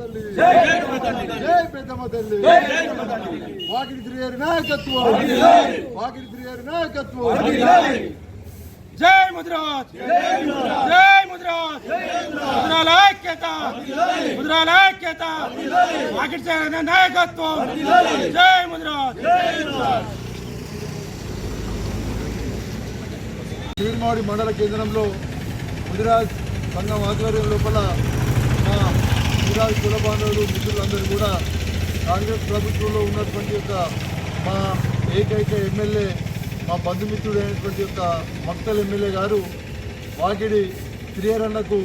జై పెద్దమ్మ తల్లి. వాకిడి శ్రీహరి నాయకత్వం. వాకిడి శ్రీహరి నాయకత్వం. జై ముద్రాజ్. జై ముద్రాజ్. ముద్రాల ఐక్యత. ముద్రాల ఐక్యత. చేరిన నాయకత్వం. జై ముద్రాజ్. తీర్మాడి మండల కేంద్రంలో ముదిరాజ్ సంఘం ఆధ్వర్యం లోపల మా ముదిరాజ్ కుల మిత్రులందరూ కూడా కాంగ్రెస్ ప్రభుత్వంలో ఉన్నటువంటి యొక్క మా ఏకైక ఎమ్మెల్యే మా బంధుమిత్రుడు అయినటువంటి యొక్క మక్తల్ ఎమ్మెల్యే గారు వాకిడి శ్రీహరన్నకు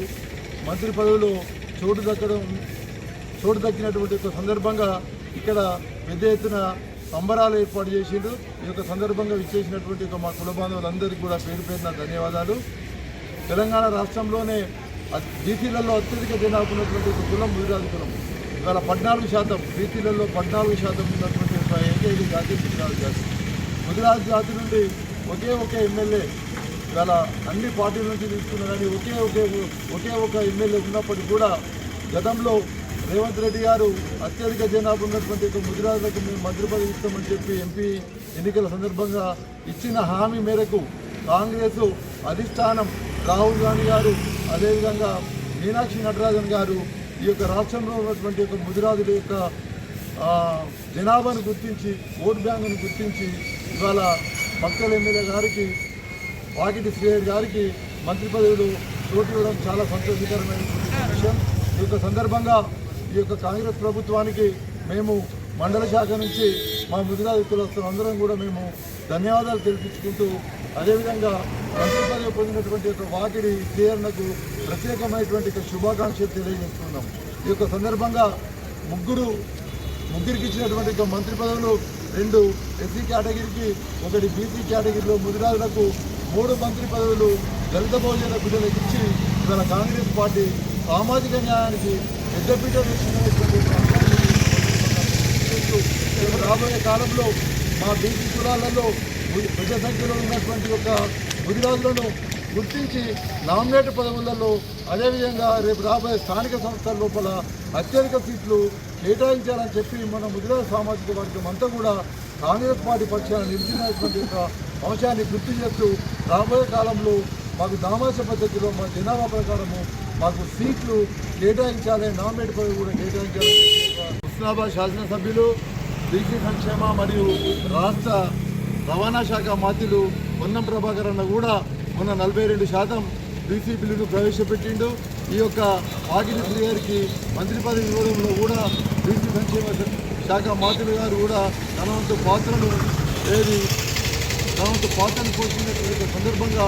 మంత్రి పదవిలో చోటు దక్కడం చోటు దక్కినటువంటి ఒక సందర్భంగా ఇక్కడ పెద్ద ఎత్తున సంబరాలు ఏర్పాటు చేసిండు. ఈ యొక్క సందర్భంగా విచ్చేసినటువంటి ఒక మా కుల బాంధవులందరికీ కూడా పేరు పేరున ధన్యవాదాలు. తెలంగాణ రాష్ట్రంలోనే బీసీలలో అత్యధిక జనాభా ఉన్నటువంటి ఒక కులం ముదిరాజు కులం. ఇవాళ పద్నాలుగు శాతం బీసీలలో పద్నాలుగు శాతం ఉన్నటువంటి ఒక ఏకైక జాతి ముదిరాజు జాతి. ముదిరాజు జాతి నుండి ఒకే ఒకే ఎమ్మెల్యే ఇవాళ అన్ని పార్టీల నుంచి తీసుకున్నా కానీ ఒకే ఒకే ఒకే ఒక ఎమ్మెల్యే ఉన్నప్పటికీ కూడా గతంలో రేవంత్ రెడ్డి గారు అత్యధిక జనాభా ఉన్నటువంటి ఒక ముదిరాజులకు మేము మంత్రి పదవి ఇస్తామని చెప్పి ఎంపీ ఎన్నికల సందర్భంగా ఇచ్చిన హామీ మేరకు కాంగ్రెస్ అధిష్టానం రాహుల్ గాంధీ గారు అదేవిధంగా మీనాక్షి నటరాజన్ గారు ఈ యొక్క రాష్ట్రంలో ఉన్నటువంటి యొక్క ముదిరాజుల యొక్క జనాభాను గుర్తించి ఓట్ బ్యాంకును గుర్తించి ఇవాళ భక్తుల ఎమ్మెల్యే గారికి వాకిటి శ్రీహరి గారికి మంత్రి పదవులు చోటు ఇవ్వడం చాలా సంతోషకరమైన విషయం. ఈ యొక్క సందర్భంగా ఈ యొక్క కాంగ్రెస్ ప్రభుత్వానికి మేము మండల శాఖ నుంచి మా ముదిరాజు అందరం కూడా మేము ధన్యవాదాలు తెలిపించుకుంటూ అదేవిధంగా మంత్రి పదవి పొందినటువంటి యొక్క వాకిడి శ్రీహరణకు ప్రత్యేకమైనటువంటి శుభాకాంక్షలు తెలియజేస్తున్నాం. ఈ యొక్క సందర్భంగా ముగ్గురు ముగ్గురికి ఇచ్చినటువంటి ఒక మంత్రి పదవులు రెండు ఎస్సీ కేటగిరీకి ఒకటి బీసీ కేటగిరీలో ముదిరాజులకు మూడు మంత్రి పదవులు దళిత బహుజన బిడ్డలకు ఇచ్చి ఇవాళ కాంగ్రెస్ పార్టీ సామాజిక న్యాయానికి పెద్దపీట వేసినటువంటి రాబోయే కాలంలో మా బీసీ కులాలలో పెద్ద సంఖ్యలో ఉన్నటువంటి ఒక గురిరాజులను గుర్తించి నామినేట్ పదవులలో అదేవిధంగా రేపు రాబోయే స్థానిక సంస్థల లోపల అత్యధిక సీట్లు కేటాయించాలని చెప్పి మన ముదిరాజ సామాజిక వర్గం అంతా కూడా కాంగ్రెస్ పార్టీ పక్షాన్ని నిలిచినటువంటి యొక్క అంశాన్ని గుర్తు చేస్తూ రాబోయే కాలంలో మాకు దామాస పద్ధతిలో మా జనాభా ప్రకారము మాకు సీట్లు కేటాయించాలి నామినేట్ పదవి కూడా కేటాయించాలి హుస్నాబాద్ శాసనసభ్యులు బీసీ సంక్షేమ మరియు రాష్ట్ర రవాణా శాఖ మంత్రులు పొన్నం ప్రభాకర్ అన్న కూడా మొన్న నలభై రెండు శాతం బీసీ బిల్లును ప్రవేశపెట్టిండు. ఈ యొక్క వాకిలి గారికి మంత్రి పదవి ఇవ్వడంలో కూడా బీసీ సంక్షేమ శాఖ మంత్రులు గారు కూడా తన వంతు పాత్రను ఏది తన వంతు పాత్రను పోషించినటువంటి సందర్భంగా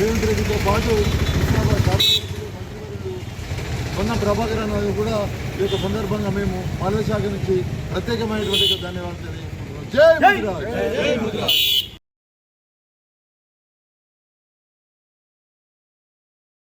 రేవంత్ రెడ్డితో పాటు హుస్నాబాద్ ప్రభాకర్ అన్న కూడా ఈ యొక్క సందర్భంగా మేము మాలవ శాఖ నుంచి ప్రత్యేకమైనటువంటి ధన్యవాదాలు జై ముద్ర